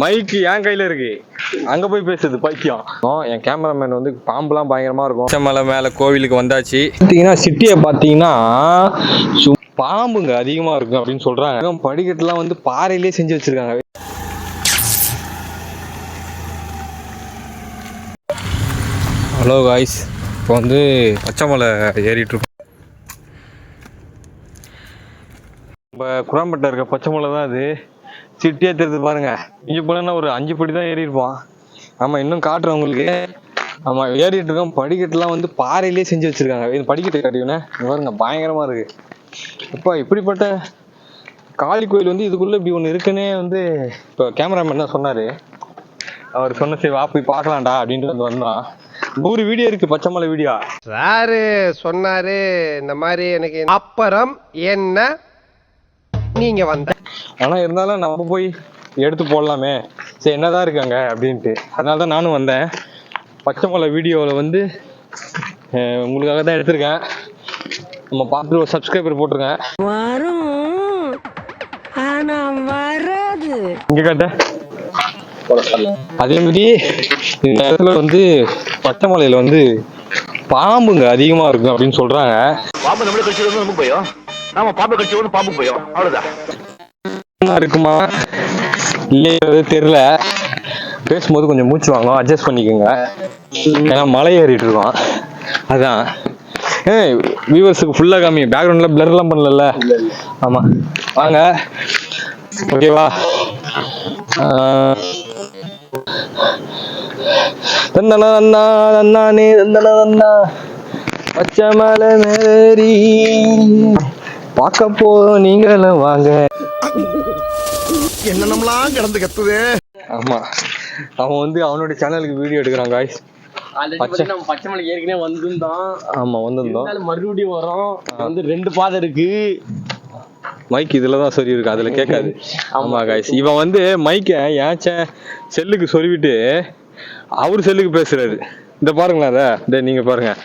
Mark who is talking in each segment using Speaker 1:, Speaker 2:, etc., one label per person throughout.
Speaker 1: மைக்கு என் கையில இருக்கு. அங்க போய் பேசுது பைத்தியம். என் கேமராமேன் வந்து பாம்புலாம் பயங்கரமா இருக்கும். பச்சைமலை மேல கோவிலுக்கு வந்தாச்சு. பார்த்தீங்கன்னா சிட்டியை பார்த்தீங்கன்னா பாம்புங்க அதிகமா இருக்கும் அப்படின்னு சொல்றாங்க. படிக்கட்டுலாம் வந்து பாறையிலே செஞ்சு வச்சிருக்காங்க. ஹலோ காய்ஸ் இப்போ வந்து பச்சைமலை ஏறிட்டு இருக்கோம். நம்ம குராம்பேட்டை இருக்க பச்சைமலை தான் அது. சிட்டியே தெரியுது பாருங்க. இங்கே போனா ஒரு அஞ்சு படி தான் ஏறி இருப்போம் ஆமாம் இன்னும் காட்டுறேன் உங்களுக்கு. ஆமாம் ஏறிட்டு இருக்கோம். படிக்கட்டுலாம் வந்து பாறையிலே செஞ்சு வச்சிருக்காங்க. இது படிக்கட்டு காட்டியுனே பாருங்க பயங்கரமா இருக்கு. அப்பா இப்படிப்பட்ட காளி கோயில் வந்து இதுக்குள்ள இப்படி ஒன்று இருக்குன்னே வந்து இப்போ கேமராமேன் தான் சொன்னாரு. அவர் சொன்ன சரி வா போய் பார்க்கலாம்டா அப்படின்ட்டு வந்து வந்தோம் நூறு வீடியோ இருக்கு பச்சைமலை வீடியோ.
Speaker 2: சாரு சொன்னாரு? இந்த மாதிரி எனக்கு அப்புறம் என்ன? நீங்க வந்த
Speaker 1: ஆனா இருந்தாலும் நம்ம போய் எடுத்து போடலாமே. சரி என்னதான் இருக்காங்க அப்படின்ட்டு. அதனால தான் நானும் வந்தேன். பச்சைமலை வீடியோவில் வந்து உங்களுக்காக தான் எடுத்திருக்கேன். நம்ம பார்த்துட்டு ஒரு சப்ஸ்கிரைபர் போட்டிருங்க
Speaker 3: வரும். ஆனா வராது.
Speaker 1: இங்க காட்ட. அதே மாதிரி இந்த இடத்துல வந்து பச்சைமலையில வந்து பாம்புங்க அதிகமா இருக்கும் அப்படின்னு சொல்றாங்க.
Speaker 4: பாம்பு நம்மள கடிச்சது வந்து நமக்கு பயம் நாம பாம்பு கடிச்சது வந்து பாம்புக்கு பயம் அவ்வளவுதான்.
Speaker 1: என்ன இருக்குமா? இல்லையே தெரியல. பேசும்போது கொஞ்சம் மூச்சு வாங்கும் அட்ஜஸ்ட் பண்ணிக்கோங்க. ஏன்னா மலை ஏறிட்டு இருக்கோம். அதான். ஏ வியூவர்ஸுக்கு ஃபுல்லாக காமி. பேக்ரவுண்டில் பிளர்லாம் பண்ணல ஆமாம் வாங்க. ஓகேவா தந்தன தந்தா தந்தானே தந்தன தந்தா பச்சை மலை மேரி பார்க்க போதும் நீங்களும் வாங்க.
Speaker 2: என்னென்னலாம் கிடந்து கத்துது?
Speaker 1: ஆமா. அவன் வந்து அவனோட சேனலுக்கு வீடியோ எடுக்கிறான் காய்ஸ்
Speaker 5: ஏற்கனவே வந்திருந்தோம்
Speaker 1: ஆமா வந்திருந்தோம்
Speaker 5: மறுபடியும் வரோம் வந்து ரெண்டு பாதை இருக்கு.
Speaker 1: மைக் இதுல தான் சொல்லி இருக்கு அதுல கேட்காது. ஆமா. காய்ஸ் இவன் வந்து மைக்க ஏன் சே- செல்லுக்கு சொல்லிவிட்டு அவர் செல்லுக்கு பேசுறாரு. இந்த பாருங்களேன் அத. நீங்க பாருங்க.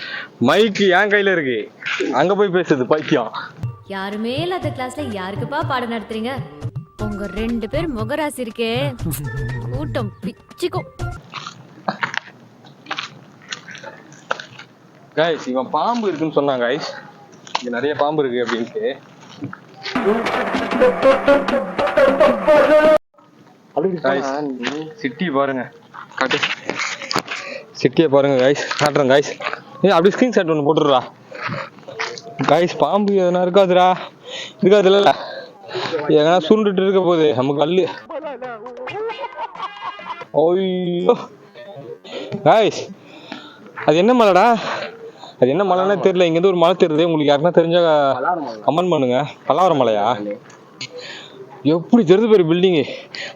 Speaker 1: மைக்கு என் கையில இருக்கு? அங்க போய் பேசுது பைத்தியம்.
Speaker 6: யாருமே இல்லாத கிளாஸ்ல யாருக்குப்பா பாடம் நடத்துறீங்க? உங்க ரெண்டு பேர் முகராசி இருக்கே. கூட்டம் பிச்சுக்கும்.
Speaker 1: காய்ஸ் இவன் பாம்பு இருக்குன்னு சொன்னான் காய்ஸ் இங்க நிறைய பாம்பு இருக்கு அப்படின்ட்டு. Guys, சிட்டி பாருங்க. காட்டு. சிட்டியை பாருங்க காய்ஸ் காட்டுறேன் காய்ஸ் ஏய் அப்படி ஸ்கிரீன் ஷாட் ஒன்று போட்டுடுறா. காய்ஸ் பாம்பு எதனா இருக்காதுடா. இருக்காதுல்ல எதனா சுருண்டுட்டு இருக்க போகுது. நம்ம கல்லு. ஓய்யோ காய்ஸ் அது என்ன மலைடா? அது என்ன மலைன்னா தெரியல. இங்கேருந்து ஒரு மலை தெரியுது. உங்களுக்கு யாருன்னா தெரிஞ்சா கமெண்ட் பண்ணுங்க. பல்லாவரம் மலையா? எப்படி தெரிஞ்சு பேர் பில்டிங்கு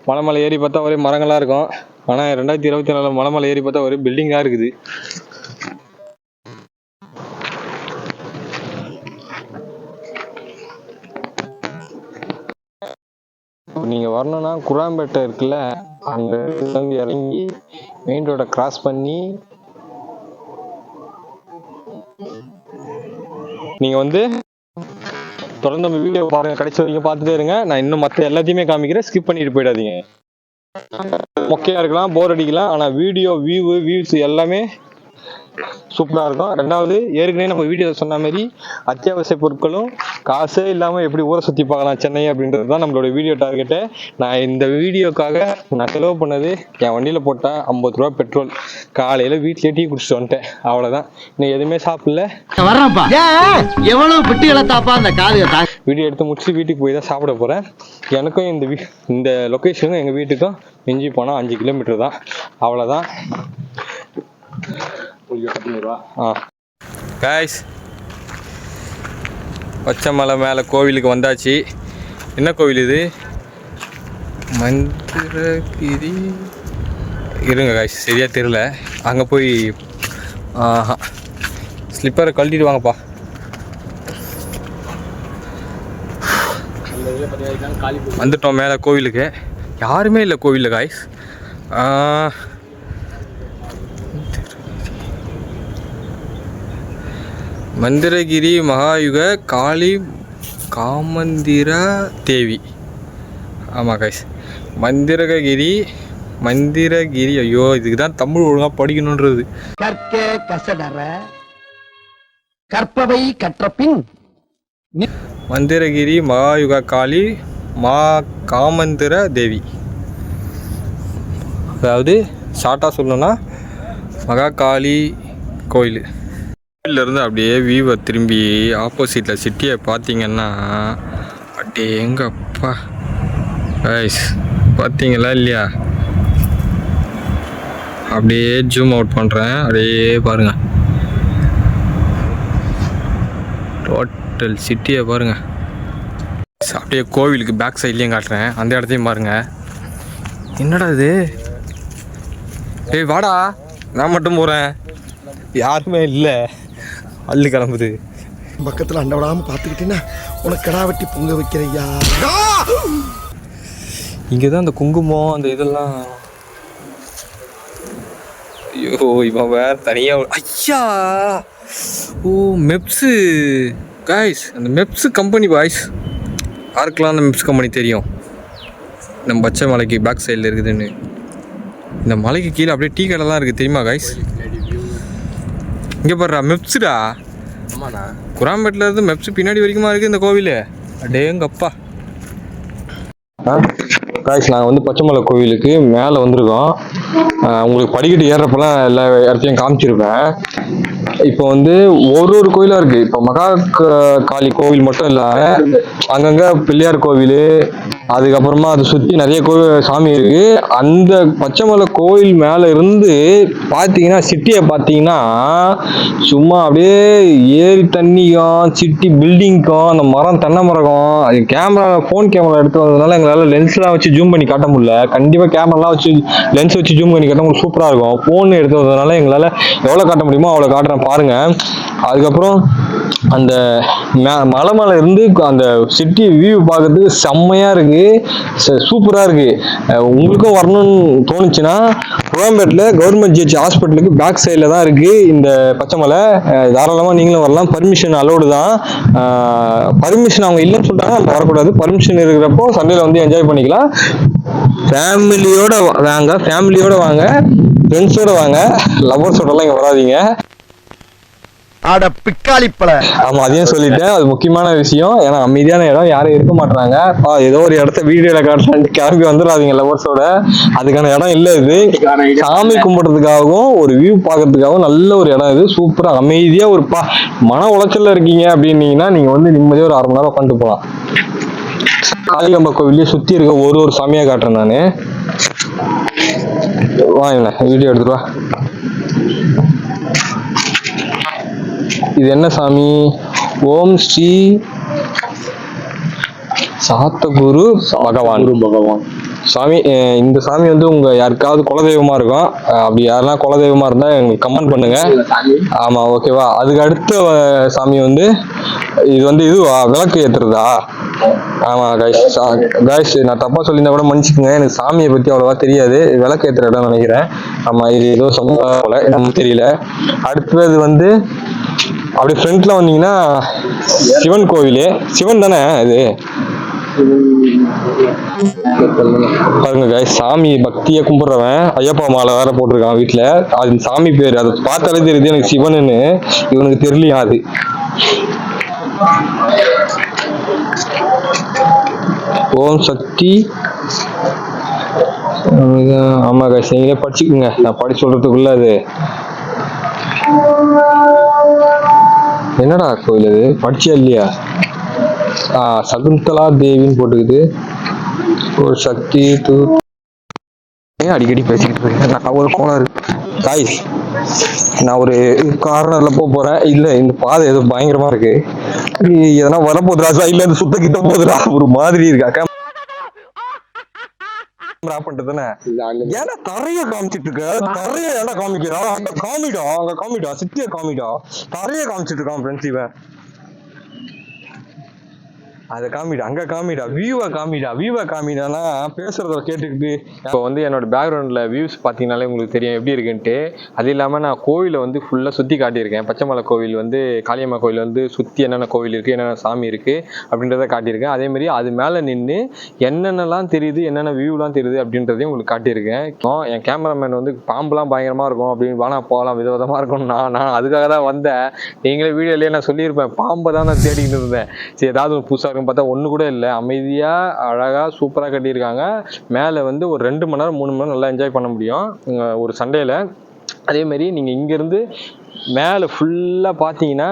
Speaker 1: மலை மலை ஏறி பார்த்தா ஒரே மரங்களா இருக்கும். ஆனா ரெண்டாயிரத்தி இருபத்தி நாலு மலை மலை ஏறி பார்த்தா ஒரே பில்டிங்கா இருக்குது. வரணும்னா குராம்பேட்டை இருக்குல்ல அங்க இறங்கி மெயின் ரோட கிராஸ் பண்ணி நீங்க வந்து தொடர்ந்து நம்ம வீடியோ பாருங்க கடைசி வரைக்கும் பார்த்துட்டே இருங்க. நான் இன்னும் மற்ற எல்லாத்தையுமே காமிக்கிறேன். ஸ்கிப் பண்ணிட்டு போயிடாதீங்க. மொக்கையா இருக்கலாம் போர் அடிக்கலாம் ஆனா வீடியோ வியூ வியூஸ் எல்லாமே சூப்பரா இருக்கும். ரெண்டாவது ஏற்கனவே நம்ம வீடியோல சொன்ன மாதிரி அத்தியாவசிய பொருட்களும் காசே இல்லாம எப்படி ஊரை சுத்தி பார்க்கலாம் சென்னை அப்படின்றது தான் நம்மளோட வீடியோ டார்கெட்டு நான் இந்த வீடியோக்காக நான் செலவு பண்ணது என் வண்டியில போட்ட ஐம்பது ரூபா பெட்ரோல் காலையில வீட்லயே டீ குடிச்சிட்டு வந்துட்டேன். அவ்வளவுதான். இன்னும் எதுவுமே சாப்பிடல.
Speaker 4: வர்றப்பா எவ்வளவு பெட்டி இழத்தாப்பா அந்த காது
Speaker 1: வீடியோ எடுத்து முடிச்சு வீட்டுக்கு போய் தான் சாப்பிட போகிறேன் எனக்கும் இந்த வீ இந்த லொக்கேஷனுக்கும் எங்கள் வீட்டுக்கும் மிஞ்சி போனால் அஞ்சு கிலோமீட்டர் தான். அவ்வளோதான் காய்ஸ் பச்சைமலை மேலே கோவிலுக்கு வந்தாச்சு. என்ன கோவில் இது? மந்திரகிரி. இருங்க காய்ஸ் சரியாக தெரியல. அங்கே போய் ஆஹா ஸ்லிப்பரை கழட்டிட்டு வாங்கப்பா. வந்துட்டோம் மேலே கோவிலுக்கு. யாருமே இல்லை கோவிலில் காய்ஸ் மந்திரகிரி மகாயுக காளி காமந்திரா தேவி. ஆமாம் காய்ஸ் மந்திரகிரி மந்திரகிரி. ஐயோ இதுக்கு தான் தமிழ் ஒழுங்கா படிக்கணுன்றது
Speaker 2: கற்க கசடற கற்பவை கற்றபின்.
Speaker 1: மந்திரகிரி மகாயுக காளி மா காமந்திர தேவி. அதாவது ஷார்ட்டாக சொல்லணும்னா மகாகாளி கோயில். இருந்து அப்படியே வியூவை திரும்பி ஆப்போசிட்டில் சிட்டியை பார்த்தீங்கன்னா அப்படியே எங்கப்பா ஐஸ் பார்த்தீங்களா இல்லையா? அப்படியே ஜூம் அவுட் பண்ணுறேன் அப்படியே பாருங்கள் டோட்டல் சிட்டியை பாருங்கள் அப்படியே கோவிலுக்கு பேக் சைட்லேயும் காட்டுறேன். அந்த இடத்தையும் பாருங்கள் என்னடா இது? ஏய் வாடா. நான் மட்டும் போகிறேன் யாருமே இல்லை. அள்ளு கிளம்புது.
Speaker 2: பக்கத்துல அண்ட விடாம பாத்துக்கிட்டீங்கன்னா உனக்கு கடா வெட்டி பொங்க வைக்கிறையா?
Speaker 1: இங்கே தான் அந்த குங்குமம் அந்த இதெல்லாம். ஐயோ இவன் வேற தனியாக ஐயா! ஓ மெப்ஸு. காய்ஸ் அந்த மெப்ஸு கம்பெனி பாய்ஸ் யாருக்கெல்லாம் அந்த மெப்ஸ் கம்பெனி தெரியும்? நம்ம பச்சை மலைக்கு பேக் சைடில் இருக்குதுன்னு. இந்த மலைக்கு கீழே அப்படியே டீ கடைலாம் இருக்குது தெரியுமா காய்ஸ் இங்கே பாடுறா மெப்ஸுடா.
Speaker 5: ஆமாண்ணா.
Speaker 1: குராம்பேட்டில் இருந்து மெப்ஸ் பின்னாடி வரைக்குமா இருக்குது இந்த கோவில்? அடேங்கப்பா. காய்ஸ் நாங்கள் வந்து பச்சைமலை கோவிலுக்கு மேலே வந்திருக்கோம். உங்களுக்கு படிக்கட்டு ஏறுறப்பெல்லாம் எல்லா இடத்தையும் காமிச்சிருப்பேன். இப்போ வந்து ஒரு ஒரு கோயிலாக இருக்குது இப்போ மகா காளி கோவில் மட்டும் இல்லாமல் அங்கங்கே பிள்ளையார் கோவில் அதுக்கப்புறமா அதை சுற்றி நிறைய கோவில் சாமி இருக்குது அந்த பச்சைமலை கோயில் மேலே இருந்து பார்த்தீங்கன்னா சிட்டியை பார்த்தீங்கன்னா சும்மா அப்படியே ஏரி தண்ணிக்கும் சிட்டி பில்டிங்க்கும் அந்த மரம் தென்னை மரகம் அது கேமரா ஃபோன் கேமரா எடுத்து வந்ததுனால எங்களால் லென்ஸ்லாம் வச்சு ஜூம் பண்ணி காட்ட முடியல. கண்டிப்பாக கேமராலாம் வச்சு லென்ஸ் வச்சு ஜூம் பண்ணி காட்ட முடியும் சூப்பராக இருக்கும். ஃபோன் எடுத்து வந்ததுனால எங்களால் எவ்வளோ காட்ட முடியுமோ அவ்வளோ காட்டுறேன் பாருங்கள் அதுக்கப்புறம் அந்த மலை மேலே இருந்து அந்த சிட்டி வியூ பார்க்கறதுக்கு செம்மையாக இருக்குது சூப்பராக இருக்குது உங்களுக்கும் வரணும்னு தோணுச்சுன்னா கோயம்பேட்டில் கவர்மெண்ட் ஜிஹெச் ஹாஸ்பிட்டலுக்கு பேக் சைடில் தான் இருக்குது இந்த பச்சைமலை தாராளமாக நீங்களும் வரலாம். பர்மிஷன் அலோடு தான். பர்மிஷன் அவங்க இல்லைன்னு சொல்லிட்டாங்க நம்ம வரக்கூடாது. பர்மிஷன் இருக்கிறப்போ சண்டேல வந்து என்ஜாய் பண்ணிக்கலாம். ஃபேமிலியோட வாங்க. ஃபேமிலியோட வாங்க. ஃப்ரெண்ட்ஸோட வாங்க. லவ்வர்ஸோடலாம் இங்கே வராதீங்க.
Speaker 2: அட பிக்காளிப்பழ
Speaker 1: ஆமா அதையும் சொல்லிட்டேன். அது முக்கியமான விஷயம். ஏன்னா அமைதியான இடம். யாரும் இருக்க மாட்டாங்க பா ஏதோ ஒரு இடத்த வீடியோல காட்டலான்ட்டு கிளம்பி வந்துடாதீங்க லவர்ஸோட அதுக்கான இடம் இல்ல இது. சாமி கும்பிடுறதுக்காகவும் ஒரு வியூ பார்க்கறதுக்காகவும் நல்ல ஒரு இடம் இது. சூப்பரா அமைதியா ஒரு பா மன உளைச்சல்ல இருக்கீங்க அப்படின்னீங்கன்னா நீங்க வந்து நிம்மதியா ஒரு அரை மணி நேரம் உட்காந்துட்டு போகலாம் காளிகம்ப கோவிலே சுத்தி இருக்க ஒரு ஒரு சாமியா காட்டுறேன் நானு. வாங்க வீடியோ எடுத்துட்டு வா. இது என்ன சாமி? ஓம் ஸ்ரீ சாத்தகுரு பகவான். பகவான். சாமி இந்த சாமி வந்து உங்க யாருக்காவது குலதெய்வமா இருக்கும். அப்படி யாரெல்லாம் குலதெய்வமா இருந்தா எங்களுக்கு கமெண்ட் பண்ணுங்க. ஆமா ஓகேவா அதுக்கு அடுத்த சாமி வந்து இது வந்து இதுவா விளக்கு ஏத்துறதா? ஆமா கைஸ் கைஸ் நான் தப்பா சொல்லியிருந்தா கூட மன்னிச்சுக்கோங்க. எனக்கு சாமியை பத்தி அவ்வளவா தெரியாது. விளக்கு ஏத்துற இடம் நினைக்கிறேன். ஆமா இது ஏதோ சமூக போல தெரியல. அடுத்தது வந்து அப்படி ஃப்ரண்ட்ல வந்தீங்கன்னா சிவன் கோவில். சிவன் தானே இது? பாருங்க காய் சாமி பக்தியை கும்பிடுறவன் ஐயப்பா மாலை வேற போட்டிருக்கான் வீட்டுல அது சாமி பேரு. அதை பார்த்தாலே தெரியுது எனக்கு சிவனுன்னு. இவனுக்கு தெரியலையா அது? ஓம் சக்தி. ஆமா காய் நீங்களே படிச்சுக்கோங்க. நான் படிச்சு சொல்றதுக்குள்ள அது என்னடா கோயில் இது படிச்சியா இல்லையா? சகுந்தலா தேவின்னு போட்டுக்குது. ஒரு சக்தி தூ அடிக்கடி பேசிக்கிட்டு இருக்கேன் நான் ஒரு இருக்கு. காய்ஸ் நான் ஒரு கார்னர்ல போக போறேன். இல்ல இந்த பாதை ஏதோ பயங்கரமா இருக்கு. இது எதனா வரப்போகுதுடா? சைட்ல இருந்து சுத்த கிட்ட போதுடா ஒரு மாதிரி இருக்கா. ஆஃப் பண்ணிட்டு தானே? ஏன்னா தரைய காமிச்சிட்டு இருக்க தரைய ஏன்டா காமிக்கிறா? அங்க காமிடா அங்க காமிடா சிட்டிய காமிடா தரைய காமிச்சிட்டு இருக்கான் ஃப்ரெண்ட்ஸ் இவன். அதை காமிடா அங்கே காமிடா வியூவை காமிடா வியூவை காமிடானா பேசுறத கேட்டுக்கிட்டு இப்போ வந்து என்னோட பேக்ரவுண்டில் வியூஸ் பார்த்தீங்கனாலே உங்களுக்கு தெரியும் எப்படி இருக்குன்ட்டு. அது இல்லாமல் நான் கோவிலை வந்து ஃபுல்லாக சுற்றி காட்டியிருக்கேன். பச்சைமலை கோவில் வந்து காளியம்மா கோவில் வந்து சுற்றி என்னென்ன கோவில் இருக்குது என்னென்ன சாமி இருக்குது அப்படின்றத காட்டியிருக்கேன். அதேமாரி அது மேலே நின்று என்னென்னலாம் தெரியுது என்னென்ன வியூலாம் தெரியுது அப்படின்றதையும் உங்களுக்கு காட்டியிருக்கேன். என் கேமராமேன் வந்து பாம்புலாம் பயங்கரமாக இருக்கும் அப்படின்னு வானா போகலாம் விதவிதமாக இருக்கும் நான் நான் அதுக்காக தான் வந்தேன். நீங்களே வீடியோலேயே நான் சொல்லியிருப்பேன் பாம்பை தான் நான் தேடிக்கிட்டு இருந்தேன். சரி ஏதாவது ஒரு புதுசாக இருக்கும் பார்த்தா ஒன்று கூட இல்லை. அமைதியாக அழகாக சூப்பராக கட்டியிருக்காங்க. மேலே வந்து ஒரு ரெண்டு மணி நேரம் மூணு மணி நேரம் நல்லா என்ஜாய் பண்ண முடியும். ஒரு சண்டேயில். அதேமாரி நீங்கள் இங்கேருந்து மேலே ஃபுல்லாக பார்த்தீங்கன்னா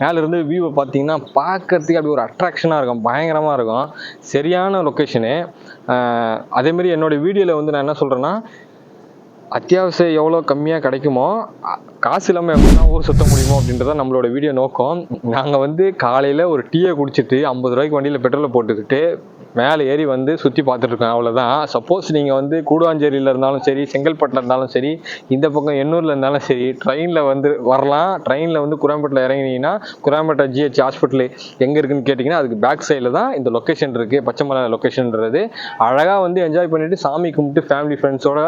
Speaker 1: மேலேருந்து வியூவை பார்த்தீங்கன்னா பார்க்கறதுக்கு அப்படி ஒரு அட்ராக்ஷனாக இருக்கும். பயங்கரமாக இருக்கும். சரியான லொக்கேஷனு அதேமாரி என்னோட வீடியோவில் வந்து நான் என்ன சொல்கிறேன்னா அத்தியாவசியம் எவ்வளோ கம்மியாக கிடைக்குமோ காசு இல்லாமல் எப்படின்னா ஊர் சுத்த முடியுமோ அப்படின்றத நம்மளோட வீடியோ நோக்கம். நாங்கள் வந்து காலையில் ஒரு டீயை குடிச்சிட்டு ஐம்பது ரூபாய்க்கு வண்டியில் பெட்ரோலை போட்டுக்கிட்டு மேலே ஏறி வந்து சுற்றி பார்த்துட்ருக்கோம் அவ்வளோதான் சப்போஸ் நீங்கள் வந்து கூடுவாஞ்சேரியில் இருந்தாலும் சரி செங்கல்பட்டில் இருந்தாலும் சரி இந்த பக்கம் எண்ணூரில் இருந்தாலும் சரி ட்ரெயினில் வந்து வரலாம். ட்ரெயினில் வந்து குராம்பேட்டில் இறங்கினீங்கன்னா குராம்பேட்டை ஜிஹெச் ஹாஸ்பிட்டல் எங்கே இருக்குன்னு கேட்டிங்கன்னா அதுக்கு பேக் சைடில் தான் இந்த லொக்கேஷன் இருக்குது பச்சைமலை லொக்கேஷன்ன்றது அழகாக வந்து என்ஜாய் பண்ணிவிட்டு சாமி கும்பிட்டு ஃபேமிலி ஃப்ரெண்ட்ஸோட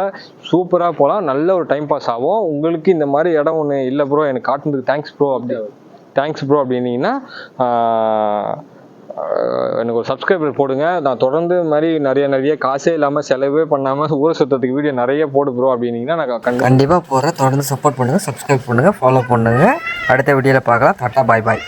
Speaker 1: சூப்பராக போகலாம் நல்ல ஒரு டைம் பாஸ் ஆகும். உங்களுக்கு இந்த மாதிரி இடம் ஒன்று இல்லை ப்ரோ எனக்கு காட்டுனதுக்கு தேங்க்ஸ் ப்ரோ அப்படி. தேங்க்ஸ் ப்ரோ அப்படின்னீங்கன்னா எனக்கு ஒரு சப்ஸ்கிரைபர் போடுங்க. நான் தொடர்ந்து மாதிரி நிறைய நிறைய காசே இல்லாமல் செலவே பண்ணாமல் ஊரை சுத்தத்துக்கு வீடியோ நிறைய போடு ப்ரோ அப்படின்னீங்கன்னா நான் கண்டிப்பாக
Speaker 7: கண்டிப்பாக போகிறேன் தொடர்ந்து சப்போர்ட் பண்ணுங்கள் சப்ஸ்கிரைப் பண்ணுங்கள் ஃபாலோ பண்ணுங்கள் அடுத்த வீடியோவில் பார்க்கலாம். டாட்டா பாய் பாய்